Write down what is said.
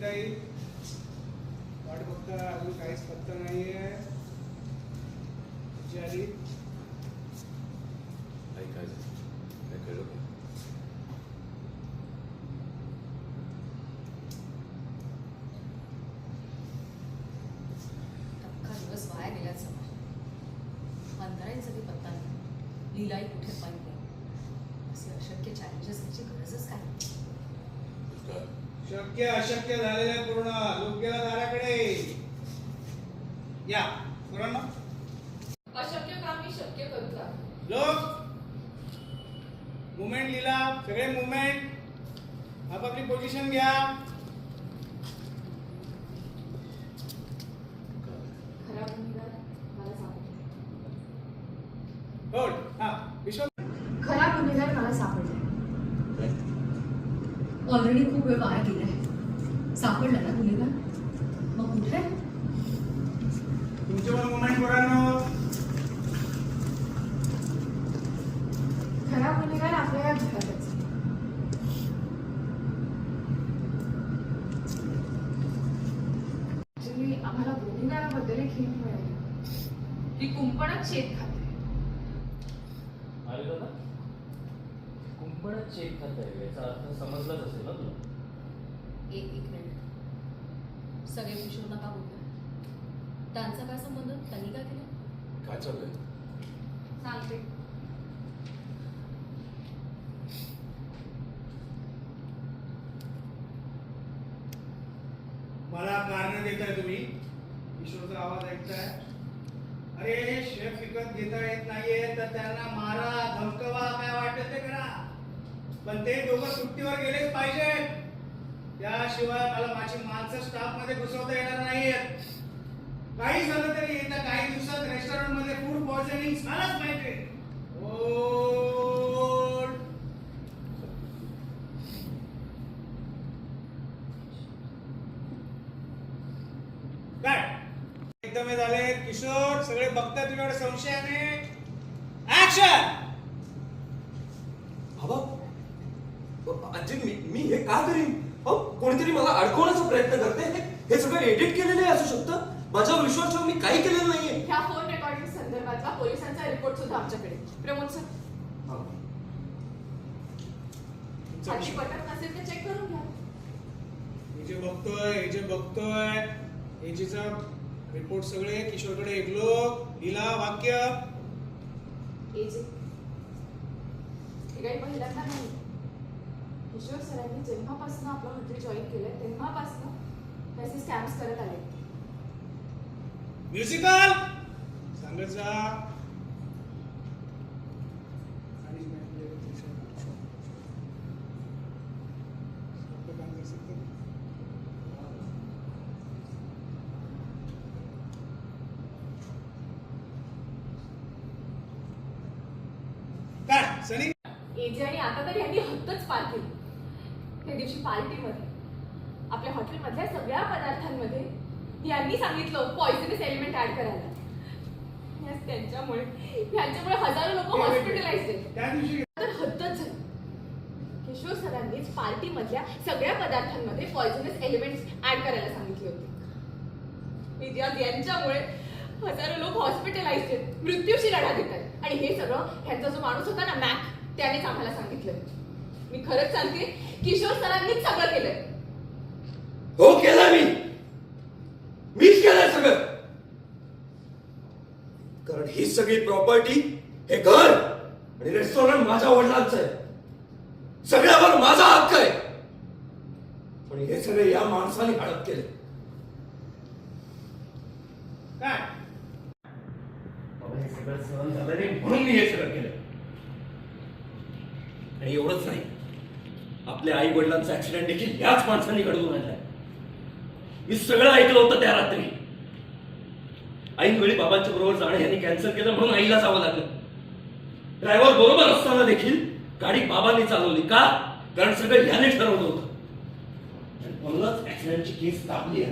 ताई? वाट बघता अजून काहीच पत्ता का अख्खा दिवस वाया गेल्याच बी पत्ता नाही. लिलाई कुठे पाहिजे असे अशक्य चॅलेंजेस शक्य अशक्य झालेलं आहे पूर्ण गेला दाराकडे या मुलांना अशक्य काम मी शक्य करू का लोक मुवमेंट लिहिला सगळे मुवमेंट. आपापली पोझिशन घ्या. खरा गुन्हेगार मला सापडला होल्ड हा विश्व खरा गुन्हेगार मला सापडला ऑलरेडी खूप वेळ वाया गेलाय सापडला ना गुन्हेगार मग कुठे? आहे? खरा गुन्हेगार आपल्या या घरातच? आहे. आम्हाला गुन्हेगाराबद्दल एक हिंट मिळाली. ती कुंपणात शेत खाते. अरे दादा कुंपणात चेक खात आहे याचा अर्थ समजलाच असेल ना तुला. एक एक मिनिट सगळे किशोर नका बोलता त्यांचा काय संबंध? त्यांनी काय केलं? काय चाललंय? सांगते. मला कारण देताय तुम्ही. किशोरचा आवाज ऐकताय. अरे शेफ विकत घेता येत नाहीये तर त्यांना मारा धमकवा काय वाटत ते करा. पण ते दोघं सुट्टीवर गेलेच पाहिजेत. त्याशिवाय मला माझी माणसं स्टाफमध्ये घुसवता येणार नाहीयेत. काही झालं तरी येत्या काही दिवसात रेस्टॉरंटमध्ये फूड पॉइझनिंग झालंच पाहिजे. काय? एकदम हे झाले. किशोर सगळे बघतात तुझ्याकडे संशयाने. ऍक्शन आजी मी मी हे का करीन अहो कोणीतरी मला अडकवण्याचा प्रयत्न करते. हे- हे सगळं एडिट केलेलं असू शकतं माझ्यावर विश्वास ठेवून मी काही केलेलं नाहीये. ह्या फोन रेकॉर्डिंग संदर्भातला पोलिसांचा रिपोर्ट सुद्धा आमच्याकडे. प्रमोद सर हा. नसेल तर चेक करून घ्या. हे जे बघतोय हे जे बघतोय हे जिचा रिपोर्ट सगळे किशोरकडे ऐकलो. लिला वाक्य. हे जे हे काही पहिल्यांदा नाही. किशोर सरांनी जेव्हापासून आपलं हॉटेल जॉईन केलं तेव्हापासून त्याचे स्कॅम्स करत आले. म्युझिकल सांगत जा. काय सनी एजे आणि आता तर यांनी हद्दच पार केली. त्या दिवशी पार्टीमध्ये आपल्या हॉटेलमधल्या सगळ्या पदार्थांमध्ये यांनी सांगितलं पॉइझनस एलिमेंट ऍड करायला. यास त्यांच्यामुळे यांच्यामुळे हजारो लोक हॉस्पिटलाइज दिवशी तर हद्दच झाली. किशोर सरांनीच पार्टीमधल्या सगळ्या पदार्थांमध्ये पॉइझनस एलिमेंट्स ऍड करायला सांगितले होते. यांच्यामुळे हजारो लोक हॉस्पिटलाइज आहेत. मृत्यूशी लढा देत आहेत. आणि हे सगळं ह्यांचा जो माणूस होता ना मॅक त्यानेच आम्हाला सांगितलं. मी खरंच सांगते किशोर सरांनीच सगळं केलंय. हो केलं मी. मीच केलंय सगळं. कारण ही सगळी प्रॉपर्टी हे घर आणि रेस्टॉरंट माझ्या वडिलांचं आहे. सगळ्यावर माझा हक्क आहे. पण हे सगळे या माणसाने हडप केले. काय? बाबा हे सगळं सहन झालं नाही म्हणून मी हे सगळं केलं. आणि एवढंच नाही. आपल्या आई वडिलांचा ऍक्सिडेंट देखील याच माणसाने घडवून आणलाय. मी सगळं ऐकलं होतं त्या रात्री. ऐन वेळी बाबांच्या बरोबर जाणं यांनी कॅन्सल केलं म्हणून आईला जावं लागलं. ड्रायव्हर बरोबर असताना देखील गाडी बाबांनी चालवली का? कारण सगळं ह्याने ठरवलं होतं. म्हणूनच ऍक्सिडेंटची केस दाबली